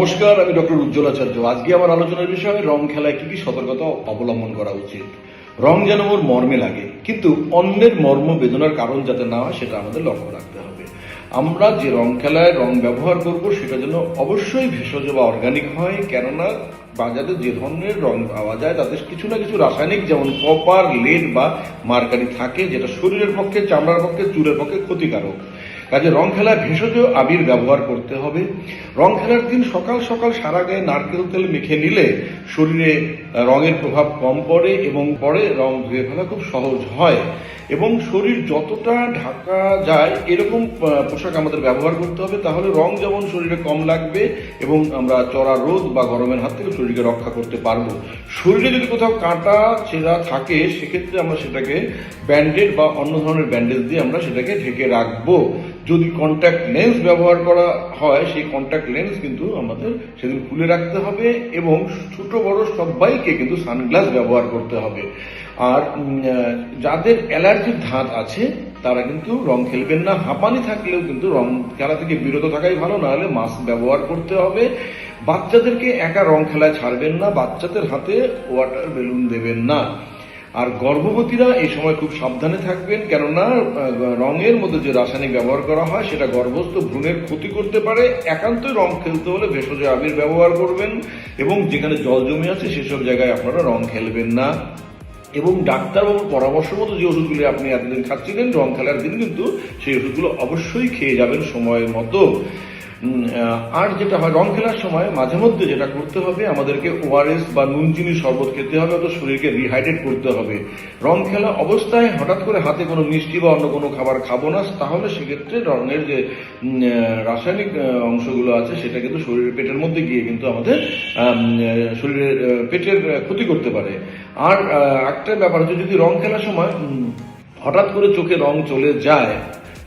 নমস্কার, আমি ডক্টর উজ্জ্বল আচার্য আজকে আমার আলোচনার বিষয়, রং খেলায় কি কি সতর্কতা অবলম্বন করা উচিত? রং যেন ওর মর্মে লাগে, কিন্তু অন্যের মর্ম বেদনার কারণ যাতে না হয়, সেটা আমাদের লক্ষ্য রাখতে হবে। আমরা যে রং খেলায় রং ব্যবহার করব, সেটা যেন অবশ্যই ভেষজ বা অর্গানিক হয়, কেননা বাজারে যে ধরনের রং পাওয়া যায়, তাতে কিছু না কিছু রাসায়নিক, যেমন কপার, লেড বা মার্কারি থাকে, যেটা শরীরের পক্ষে, চামড়ার পক্ষে, চুলের পক্ষে ক্ষতিকারক। কাজে রং খেলায় ভেষজ আবির ব্যবহার করতে হবে। রং খেলার দিন সকাল সকাল সারা গায়ে নারকেল তেল মেখে নিলে শরীরে রঙের প্রভাব কম পড়ে এবং পরে রং ধুয়ে ফেলা খুব সহজ হয়। এবং শরীর যতটা ঢাকা যায়, এরকম পোশাক আমাদের ব্যবহার করতে হবে, তাহলে রং যেমন শরীরে কম লাগবে এবং আমরা চড়া রোদ বা গরমের হাত থেকে শরীরকে রক্ষা করতে পারব। শরীরে যদি কোথাও কাঁটা ছেঁড়া থাকে, সেক্ষেত্রে আমরা সেটাকে ব্যান্ডেড বা অন্য ধরনের ব্যান্ডেজ দিয়ে আমরা সেটাকে ঢেকে রাখব। যদি কন্ট্যাক্ট লেন্স ব্যবহার করা হয়, সেই কন্ট্যাক্ট লেন্স কিন্তু আমাদের সেদিন খুলে রাখতে হবে এবং ছোট বড় সবাইকে কিন্তু সানগ্লাস ব্যবহার করতে হবে। আর যাদের অ্যালার্জির ধাত আছে, তারা কিন্তু রং খেলবেন না। হাঁপানি থাকলেও কিন্তু রং খেলা থেকে বিরত থাকাই ভালো না হলে মাস্ক ব্যবহার করতে হবে। বাচ্চাদেরকে একা রং খেলায় ছাড়বেন না, বাচ্চাদের হাতে ওয়াটার বেলুন দেবেন না। আর গর্ভবতীরা এই সময় খুব সাবধানে থাকবেন, কেননা রঙের মধ্যে যে রাসায়নিক ব্যবহার করা হয়, সেটা গর্ভস্থ ভ্রূণের ক্ষতি করতে পারে। একান্তই রং খেলতে হলে ভেষজ আবির ব্যবহার করবেন এবং যেখানে জল জমে আছে, সেসব জায়গায় আপনারা রং খেলবেন না। এবং ডাক্তারবাবুর পরামর্শ মতো যে ওষুধগুলি আপনি এতদিন খাচ্ছিলেন, রং খেলার দিন কিন্তু সেই ওষুধগুলো অবশ্যই খেয়ে যাবেন সময় মতো। আর যেটা হয়, রং খেলার সময় মাঝে মধ্যে যেটা করতে হবে, আমাদেরকে ওআরএস বা নুন চিনি শরবত খেতে হবে অত শরীরকে রিহাইড্রেট করতে হবে। রং খেলা অবস্থায় হঠাৎ করে হাতে কোনো মিষ্টি বা অন্য কোনো খাবার খাব না, তাহলে সেক্ষেত্রে রঙের যে রাসায়নিক অংশগুলো আছে, সেটা কিন্তু শরীরের পেটের মধ্যে গিয়ে কিন্তু আমাদের শরীরের পেটের ক্ষতি করতে পারে। আর একটা ব্যাপার হচ্ছে, যদি রং খেলার সময় হঠাৎ করে চোখে রং চলে যায়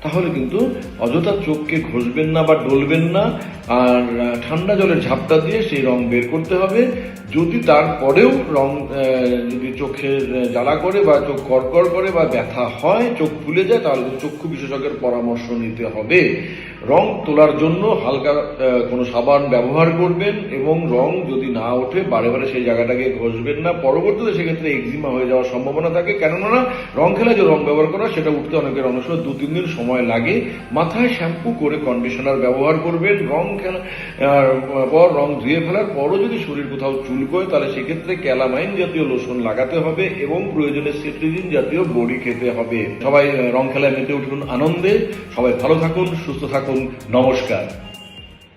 তাহলে কিন্তু অযথা চোখকে ঘষবেন না বা ডলবেন না, আর ঠান্ডা জলের ঝাপটা দিয়ে সেই রং বের করতে হবে। যদি তারপরেও রং যদি চোখের জ্বালা করে বা চোখ কড়কড় করে বা ব্যথা হয়, চোখ ফুলে যায়, তাহলে চক্ষু বিশেষজ্ঞের পরামর্শ নিতে হবে। রং তোলার জন্য হালকা কোনো সাবান ব্যবহার করবেন এবং রং যদি না ওঠে, বারে বারে সেই জায়গাটাকে ঘষবেন না। পরবর্তীতে সেক্ষেত্রে এক্সিমা হয়ে যাওয়ার সম্ভাবনা থাকে। কেননা, রং খেলা যে রং ব্যবহার করা সেটা উঠতে অনেকের অনেক সময় দু তিন দিন সময় লাগে, মাথায় শ্যাম্পু করে কন্ডিশনার ব্যবহার করবেন রং খেলা পর রং ধুয়ে ফেলার পরও যদি শরীর কোথাও চুলকোয়, তাহলে সেক্ষেত্রে ক্যালামাইন জাতীয় লোশন লাগাতে হবে এবং প্রয়োজনে সিট্রিজিন জাতীয় বড়ি খেতে হবে। সবাই, রং খেলায় মেতে উঠুন আনন্দে। সবাই ভালো থাকুন, সুস্থ থাকুন। নমস্কার।